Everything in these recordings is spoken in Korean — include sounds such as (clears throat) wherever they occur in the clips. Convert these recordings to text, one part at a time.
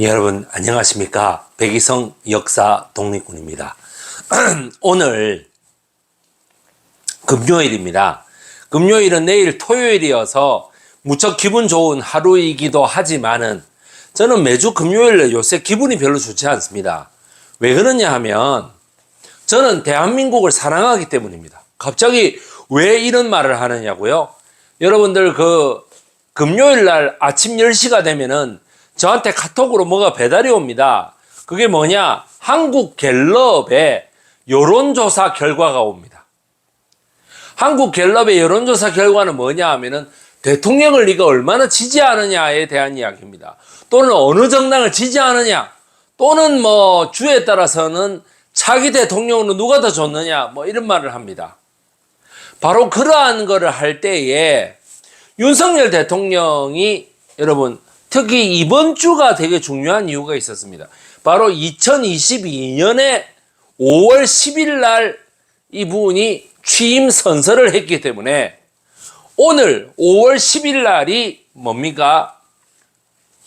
여러분 안녕하십니까? 백이성 역사 독립군입니다. (clears throat) 오늘 금요일입니다. 금요일은 내일 토요일이어서 무척 기분 좋은 하루이기도 하지만은 저는 매주 금요일에 요새 기분이 별로 좋지 않습니다. 왜 그러냐 하면 저는 대한민국을 사랑하기 때문입니다. 갑자기 왜 이런 말을 하느냐고요? 여러분들 그 금요일 날 아침 10시가 되면은 저한테 카톡으로 뭐가 배달이 옵니다. 그게 뭐냐? 한국 갤럽의 여론조사 결과가 옵니다. 한국 갤럽의 여론조사 결과는 뭐냐 하면은 대통령을 네가 얼마나 지지하느냐에 대한 이야기입니다. 또는 어느 정당을 지지하느냐, 또는 뭐 주에 따라서는 차기 대통령으로 누가 더 좋느냐, 뭐 이런 말을 합니다. 바로 그러한 거를 할 때에 윤석열 대통령이 여러분 특히 이번 주가 되게 중요한 이유가 있었습니다. 바로 2022년에 5월 10일 날 이분이 취임 선서를 했기 때문에 오늘 5월 10일 날이 뭡니까?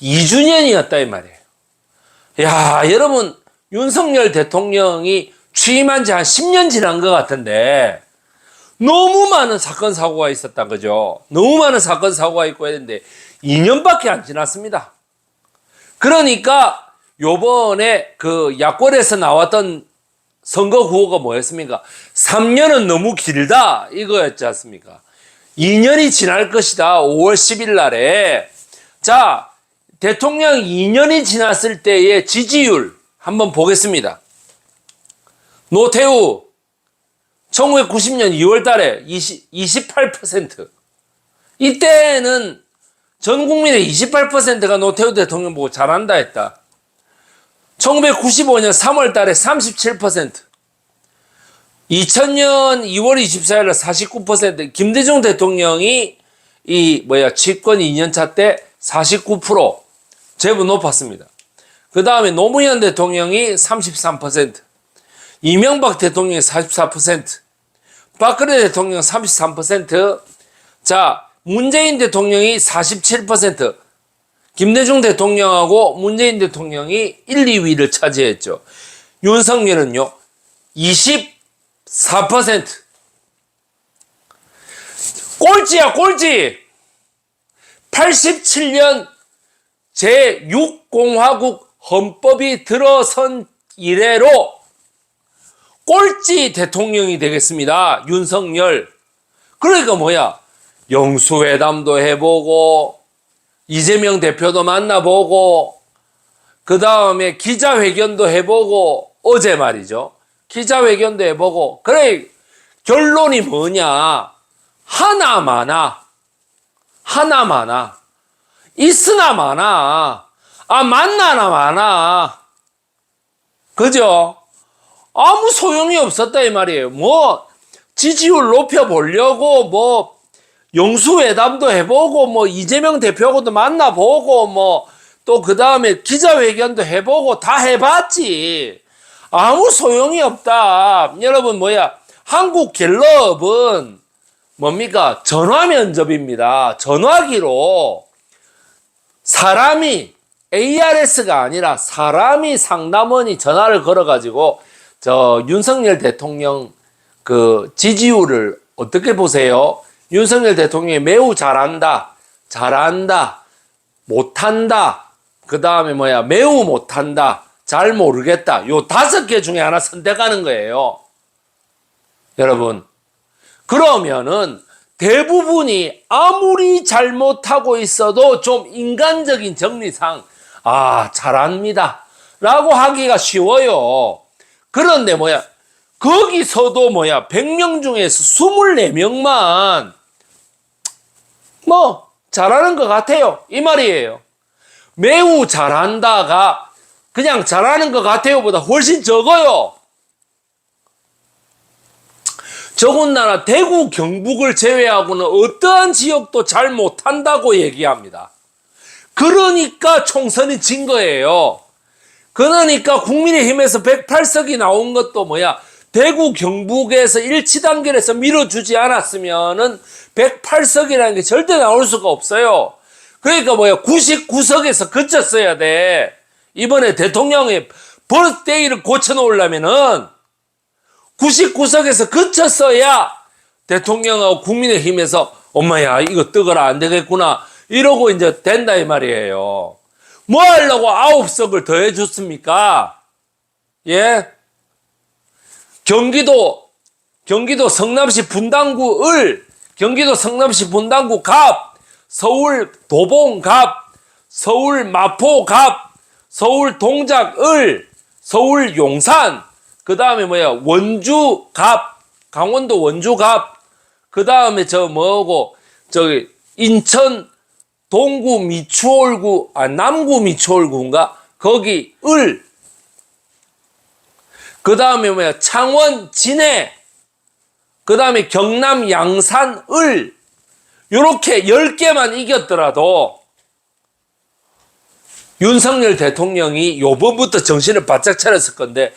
2주년이었다 이 말이에요. 야, 여러분 윤석열 대통령이 취임한 지 한 10년 지난 것 같은데 너무 많은 사건 사고가 있었다 그죠? 너무 많은 사건 사고가 있고 했는데 2년밖에 안 지났습니다. 그러니까 요번에 그 야권에서 나왔던 선거 구호가 뭐였습니까? 3년은 너무 길다 이거였지 않습니까? 2년이 지날 것이다. 5월 10일 날에 자 대통령 2년이 지났을 때의 지지율 한번 보겠습니다. 노태우 1990년 2월 달에 20, 28% 이때는 전 국민의 28%가 노태우 대통령 보고 잘한다 했다. 1995년 3월 달에 37%. 2000년 2월 24일 날 49%. 김대중 대통령이 이 뭐야 집권 2년차 때 49% 제법 높았습니다. 그 다음에 노무현 대통령이 33%, 이명박 대통령이 44%, 박근혜 대통령 33%, 자 문재인 대통령이 47%, 김대중 대통령하고 문재인 대통령이 1, 2위를 차지했죠. 윤석열은요, 24%. 꼴찌야, 꼴찌! 87년 제6공화국 헌법이 들어선 이래로 꼴찌 대통령이 되겠습니다. 윤석열. 그러니까 뭐야? 영수회담도 해보고 이재명 대표도 만나보고 그 다음에 기자회견도 해보고 어제 말이죠. 기자회견도 해보고 그래 결론이 뭐냐 하나 많아 하나 많아 있으나 많아 아 만나나 많아 그죠? 아무 소용이 없었다 이 말이에요. 뭐 지지율 높여 보려고 뭐 영수회담도 해보고 뭐 이재명 대표하고도 만나보고 뭐 또 그 다음에 기자회견도 해보고 다 해봤지. 아무 소용이 없다. 여러분 뭐야. 한국 갤럽은 뭡니까? 전화 면접입니다. 전화기로. 사람이 ARS가 아니라 사람이 상담원이 전화를 걸어가지고 저 윤석열 대통령 그 지지율을 어떻게 보세요? 윤석열 대통령이 매우 잘한다, 잘한다, 못한다, 그 다음에 뭐야, 매우 못한다, 잘 모르겠다. 요 다섯 개 중에 하나 선택하는 거예요. 여러분. 그러면은 대부분이 아무리 잘못하고 있어도 좀 인간적인 정리상, 아, 잘합니다. 라고 하기가 쉬워요. 그런데 뭐야, 거기서도 뭐야, 100명 중에서 24명만 뭐 잘하는 것 같아요. 이 말이에요. 매우 잘한다가 그냥 잘하는 것 같아요 보다 훨씬 적어요. 더군다나 대구 경북을 제외하고는 어떠한 지역도 잘 못한다고 얘기합니다. 그러니까 총선이 진 거예요. 그러니까 국민의힘에서 108석이 나온 것도 뭐야 대구 경북에서 일치 단결해서 밀어주지 않았으면은 108석이라는 게 절대 나올 수가 없어요. 그러니까 뭐야 99석에서 그쳤어야 돼. 이번에 대통령의 버스데이를 고쳐놓으려면은 99석에서 그쳤어야 대통령하고 국민의힘에서 엄마야 이거 뜨거라 안 되겠구나 이러고 이제 된다 이 말이에요. 뭐 하려고 아홉 석을 더해 줬습니까? 예? 경기도 경기도 성남시 분당구 을 경기도 성남시 분당구 갑 서울 도봉 갑 서울 마포 갑 서울 동작 을 서울 용산 그 다음에 뭐야 원주 갑 강원도 원주 갑 그 다음에 저 뭐고 저기 인천 동구 미추홀구 아 남구 미추홀구인가? 거기 을. 그 다음에 뭐야 창원 진해 그 다음에 경남 양산 을 요렇게 10개만 이겼더라도 윤석열 대통령이 요번부터 정신을 바짝 차렸을 건데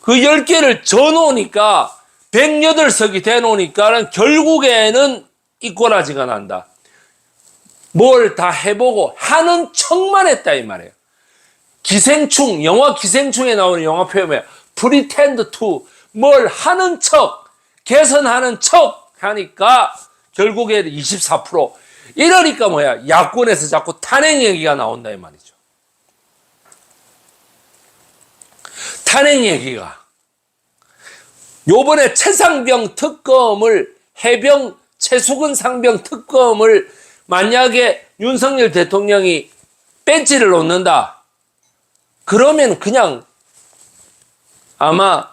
그 10개를 져놓으니까 108석이 돼놓으니까 결국에는 이꼬라지가 난다. 뭘 다 해보고 하는 척만 했다 이 말이에요. 기생충, 영화 기생충에 나오는 영화 표현이에요. pretend to 뭘 하는 척, 개선하는 척 하니까 결국에 24% 이러니까 뭐야 야권에서 자꾸 탄핵 얘기가 나온다 이 말이죠. 탄핵 얘기가 요번에 최상병 특검을 해병 최수근 상병 특검을 만약에 윤석열 대통령이 벤치를 놓는다. 그러면 그냥 아마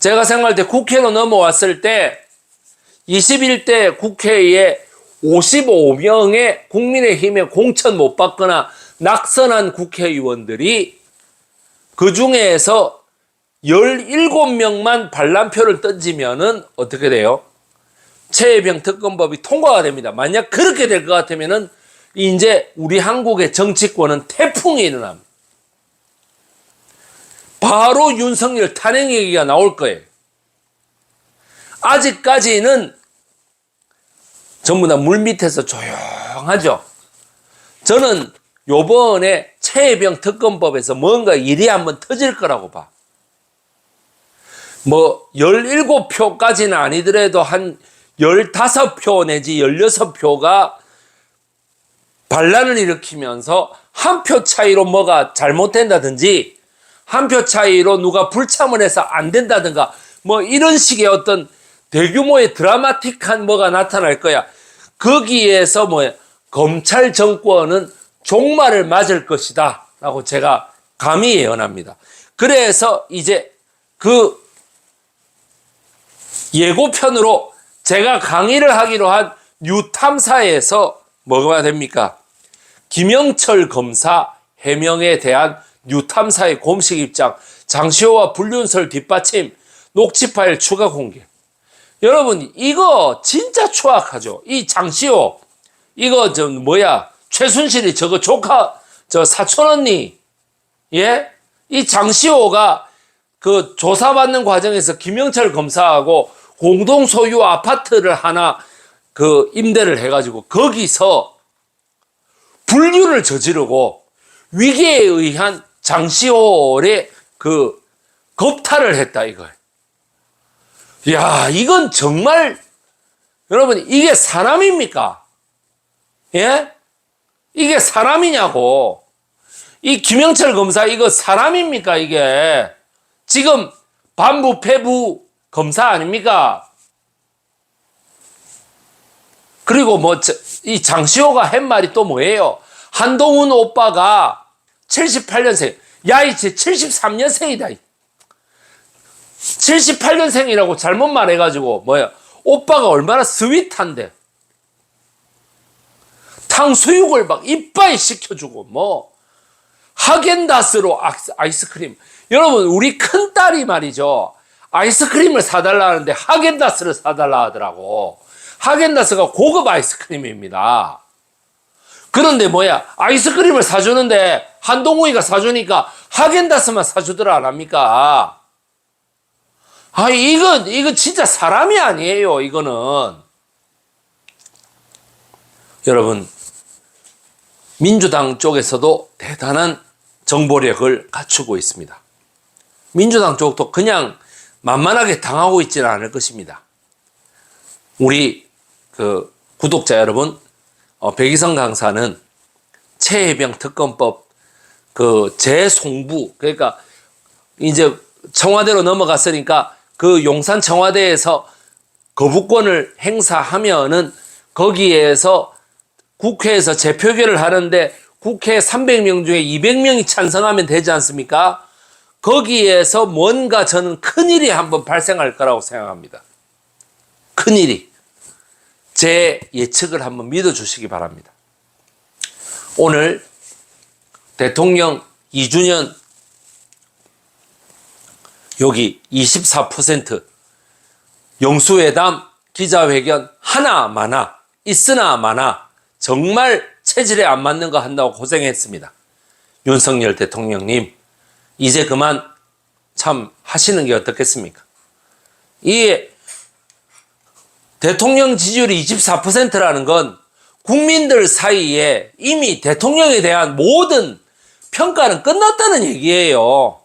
제가 생각할 때 국회로 넘어왔을 때 21대 국회에 55명의 국민의힘에 공천 못 받거나 낙선한 국회의원들이 그 중에서 17명만 반란표를 던지면은 어떻게 돼요? 최혜병 특검법이 통과가 됩니다. 만약 그렇게 될 것 같으면은 이제 우리 한국의 정치권은 태풍이 일어납니다. 바로 윤석열 탄핵 얘기가 나올 거예요. 아직까지는 전부 다 물밑에서 조용하죠. 저는 요번에 최혜병 특검법에서 뭔가 일이 한번 터질 거라고 봐. 뭐 17표까지는 아니더라도 한 15표 내지 16표가 반란을 일으키면서 한 표 차이로 뭐가 잘못된다든지 한 표 차이로 누가 불참을 해서 안 된다든가 뭐 이런 식의 어떤 대규모의 드라마틱한 뭐가 나타날 거야. 거기에서 뭐 검찰 정권은 종말을 맞을 것이다. 라고 제가 감히 예언합니다. 그래서 이제 그 예고편으로 제가 강의를 하기로 한 뉴탐사에서 뭐가 됩니까? 김영철 검사 해명에 대한 뉴탐사의 공식 입장, 장시호와 불륜설 뒷받침, 녹취 파일 추가 공개. 여러분, 이거 진짜 추악하죠. 이 장시호, 이거 저 뭐야, 최순실이 저거 조카, 저 사촌 언니, 예? 이 장시호가 그 조사받는 과정에서 김영철 검사하고 공동 소유 아파트를 하나 그 임대를 해가지고 거기서 분류를 저지르고 위기에 의한 장시호의 그 겁탈을 했다 이거예요. 야, 이건 정말 여러분 이게 사람입니까? 예? 이게 사람이냐고. 이 김영철 검사 이거 사람입니까 이게? 지금 반부패부 검사 아닙니까? 그리고 뭐 이 장시호가 한 말이 또 뭐예요? 한동훈 오빠가 78년생. 야, 이제 73년생이다. 78년생이라고 잘못 말해가지고 뭐야? 오빠가 얼마나 스윗한데. 탕수육을 막 이빠이 시켜주고 뭐 하겐다스로 아이스크림. 여러분 우리 큰 딸이 말이죠. 아이스크림을 사달라 하는데 하겐다스를 사달라 하더라고. 하겐다스가 고급 아이스크림입니다. 그런데 뭐야 아이스크림을 사주는데 한동우이가 사주니까 하겐다스만 사주더라 안 합니까? 아 이건 이거 진짜 사람이 아니에요 이거는 여러분 민주당 쪽에서도 대단한 정보력을 갖추고 있습니다. 민주당 쪽도 그냥 만만하게 당하고 있지는 않을 것입니다. 우리 그 구독자 여러분, 어, 백이성 강사는 최혜병 특검법 그 재송부 그러니까 이제 청와대로 넘어갔으니까 그 용산 청와대에서 거부권을 행사하면은 거기에서 국회에서 재표결을 하는데 국회 300명 중에 200명이 찬성하면 되지 않습니까? 거기에서 뭔가 저는 큰일이 한번 발생할 거라고 생각합니다. 큰일이. 제 예측을 한번 믿어주시기 바랍니다. 오늘 대통령 2주년 여기 24% 영수회담 기자회견 하나 마나 있으나 마나 정말 체질에 안 맞는 거 한다고 고생했습니다. 윤석열 대통령님 이제 그만 참 하시는 게 어떻겠습니까? 이 대통령 지지율이 24%라는 건 국민들 사이에 이미 대통령에 대한 모든 평가는 끝났다는 얘기예요.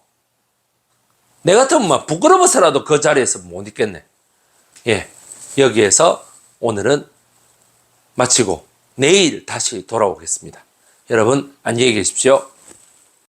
내 같으면 막 부끄러워서라도 그 자리에서 못 있겠네. 예. 여기에서 오늘은 마치고 내일 다시 돌아오겠습니다. 여러분, 안녕히 계십시오.